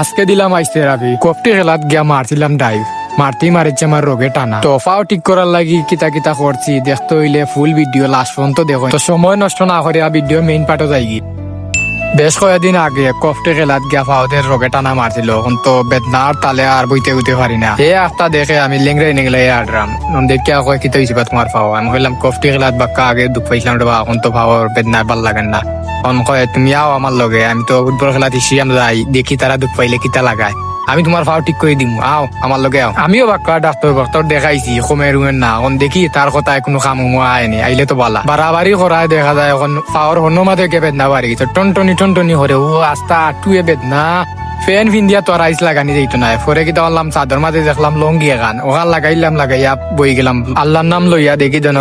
আজকে দিলাম আইসতে রাবি। কফটি খেলাত গিয়া মারছিলাম ডাইভ মারতেই মারিছে আমার রোগে টানা। তো ফাও ঠিক করার লাগি কিতা কিতা করছি। দেখতে হইলে ফুল ভিডিও লাস্ট পর্যন্ত দেখো তো সময় নষ্ট না করে ভিডিও মেইন পার্টও যাই গি বেশ কয়েকদিন আগে কফটে খেলাত গিয়া ফাওদের রোগে টানা মারছিল। এখন তো বেদনার তালে আর বইতে উঠতে পারি না। এ আফতা দেখে আমি লেংরাই নেংলাই আডরাম দেখিয়া কয় কিতা হয়েছে তোমার ফাও আমি কইলাম কফটি খেলাত বাক্কা আগে দুঃখ পাইছিলাম রে এখন তো ফাওয়ার বেদনার ভালো লাগেন না। অন কয়, তুমি আও আমার লগে, আমি তো ফুটবল খেলা দিছি আমি দেখি তারা দুঃখ পাইলে কিতা লাগায়। আমি তোমার ফাও ঠিক করে দিম, আও, আমার লগে আও। আমিও বাক্কা ডাক্তার ডাক্তার দেখাইছি, কমে রুমের না এখন দেখি তার কথায় কোনো কাম হুমা আয়নি আইলে তো বালা। বাড়াবাড়ি করায় দেখা যায় এখন ফাওয়ার হন্য মাঝে কে বেদনা বাড়ি গেছে। টনটনি টনটনি হরে ও আস্তা আটুয়ে বেদনা ফ্যান ফিন্দিয়া তোর আইস লাগানি যাইতো না পরে কি বললাম চাদর মাঝে দেখলাম লঙ্গি এখান ওখান লাগাইলাম লাগাইয়া বই গেলাম। আল্লাহর নাম লইয়া দেখি যেন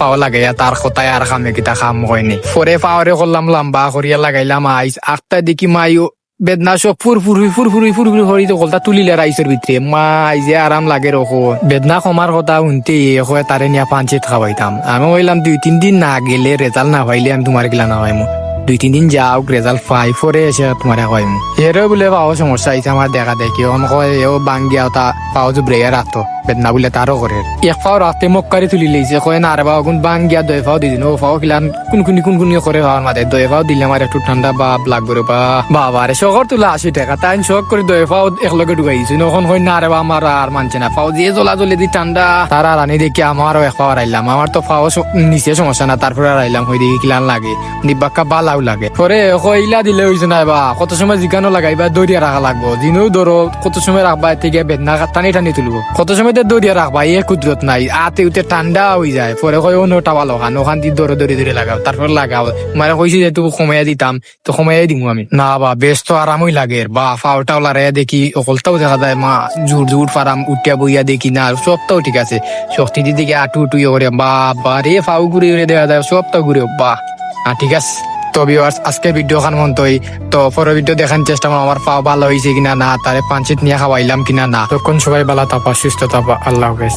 পাও লাগাইয়া তার কথায় আর খামে কিতা খাম হয়নি পরে পাওয়ারে করলাম লম্বা করিয়া লাগাইলাম আইস। আখটা দেখি মাইও বেদনা সব ফুরফুরি ফুরফুরি ফুরফুরি হরি তো তুলিলে রাইসের ভিতরে। মাই যে আরাম লাগে রকো। বেদনা কমার কথা শুনতে হয় তারে নিয়া পাঞ্চিত খাওয়াইতাম আমি কইলাম দুই, তিন দিন না গেলে রেজাল্ট না পাইলে আমি তোমার গিলা না পাইমু দুই তিন দিন যাও রেজাল্ট পাই পরে এসে তোমার কইমু এরও বলে পাও সমস্যা হয়েছে আমার দেখা দেখি অন কয়, এও বাঙ্গিয়া তা পাও যে ব্রেয়ার রাখতো বেদনা বলে তারও করে এক পাও রাখতে মক্কারি তুলি লেছে, কয়, না রে বাবা কোন বাঙ্গিয়া দই পাও দিদিন ও পাও খিলান কোন কোন কোন কোন করে পাওয়ার মাঝে দই পাও দিলে আমার একটু ঠান্ডা বাপ লাগবে বা, বাবা রে শখর তুলা আশি টাকা তাই শখ করে দই পাও একলগে ঢুকাই দিছি, নখন কই না রে বা আমার আর মানছে না, পাও দিয়ে জ্বলা জ্বলে দি ঠান্ডা তারা রানি দেখি আমারও এক পাওয়ার আইলাম আমার তো পাও নিচে সমস্যা না তারপরে আর আইলাম হই দেখি কিলান লাগে নিবাক্কা বালাও লাগে। পরে কইলা দিলে হইছে না বা কত সময় জিগানো লাগাইবা দরিয়া রাখা লাগবো। দিনও ধরো কত সময় রাখবা থেকে বেদনা টানি টানি তুলবো। কত সময় তো দরিয়া রাখবা এ কুদরত নাই। আতে উতে ঠান্ডা হয়ে যায়। পরে কই অন্য টাওয়াল ওখান ওখান দিয়ে দরে দরে দরে লাগাও। তারপর লাগাও। মানে কইছি যে তুই সময় দিতাম তো সময় দিমু আমি। না বা বেশ তো আরামই লাগে। বা ফাওটাও লারে দেখি, অকলটাও দেখা যায়। মা জোর জোর ফারাম উঠিয়া বইয়া দেখি না সবটাও ঠিক আছে। শক্তি দিদিকে আটু উটু করে বা বা রে ফাউ ঘুরে দেখা যায় সবটাও ঘুরে বা। ঠিক আছে। তো ভিউয়ার্স আজকে ভিডিও খান মন্তই। তো পরে ভিডিও দেখার চেষ্টা আমার পা ভালো হয়েছে কিনা না, তারে পাঞ্চিত নিয়ে খাওয়াইলাম কিনা না। তখন সবাই ভালো থাকা, সুস্থ থাকা, আল্লাহ হাফেজ।